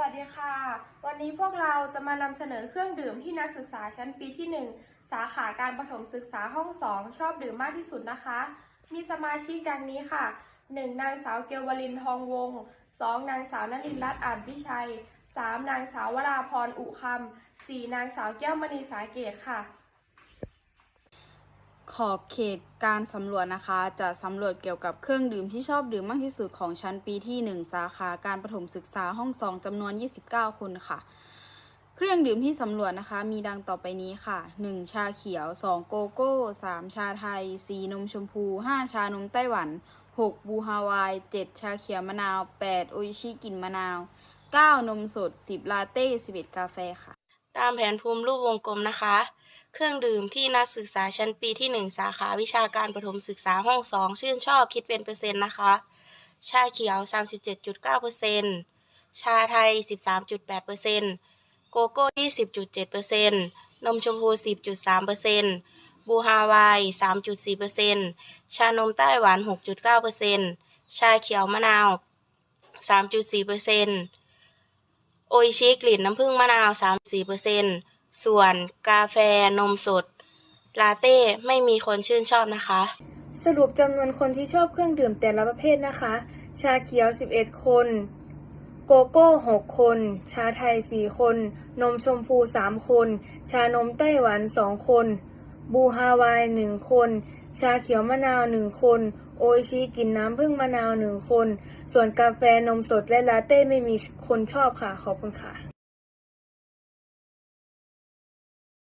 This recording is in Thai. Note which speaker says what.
Speaker 1: วัสดีค่ะ วันนี้พวกเราจะมานำเสนอเครื่องดื่มที่นักศึกษาชั้นปีที่ 1 สาขาการประถมศึกษาห้อง 2 ชอบดื่มมากที่สุดนะคะ มีสมาชิกดังนี้ค่ะ 1. นางสาวเกลวลินทองวงศ์ 2. นางสาวนลินรัตน์อานวิชัย 3. นางสาววราพรอุคำ 4. นางสาวแก้วมณีสาเกตค่ะ
Speaker 2: ขอบเขตการสำรวจนะคะ จะสำรวจเกี่ยวกับเครื่องดื่มที่ชอบดื่มมากที่สุดของชั้นปีที่ 1 สาขาการประถมศึกษาห้อง 2จำนวน 29 คนค่ะ เครื่องดื่มที่สำรวจนะคะ มีดังต่อไปนี้ค่ะ 1. ชาเขียว 2. โกโก้ 3. ชาไทย 4. นมชมพู 5. ชานมไต้หวัน 6. บูฮาวาย 7. ชาเขียวมะนาว 8. โออิชิกลิ่นมะนาว 9. นมสด 10. ลาเต้ 11 กาแฟค่ะ
Speaker 3: ตามแผนภูมิรูปวงกลมนะคะ เครื่องดื่มที่นักศึกษาชั้นปีที่ 1 สาขาวิชาการประถมศึกษาห้อง 2 ชื่นชอบคิดเป็นเปอร์เซ็นต์นะคะ ชาเขียว 37.9%ชาไทย 13.8%โกโก้ 20.7%นมชมพู 10.3%บูฮาวาย 3.4%ชานมไต้หวัน 6.9%ชาเขียวมะนาว 3.4%โออิชิกลิ่นน้ำผึ้งมะนาว 34% ส่วนกาแฟนมสด ลาเต้ไม่มีคนชื่นชอบนะคะ
Speaker 1: สรุปจำนวนคนที่ชอบเครื่องดื่มแต่ละประเภทนะคะ ชาเขียว 11 คน โกโก้ 6 คน ชาไทย 4 คน นมชมพู 3 คน ชานมไต้หวัน 2 คน บูฮาวาย 1 คน ชาเขียวมะนาว 1 คน โอชิกินน้ำผึ้งมะนาว 1 คน ส่วนกาแฟนมสดและลาเต้ไม่มีคนชอบค่ะ ขอบคุณค่ะ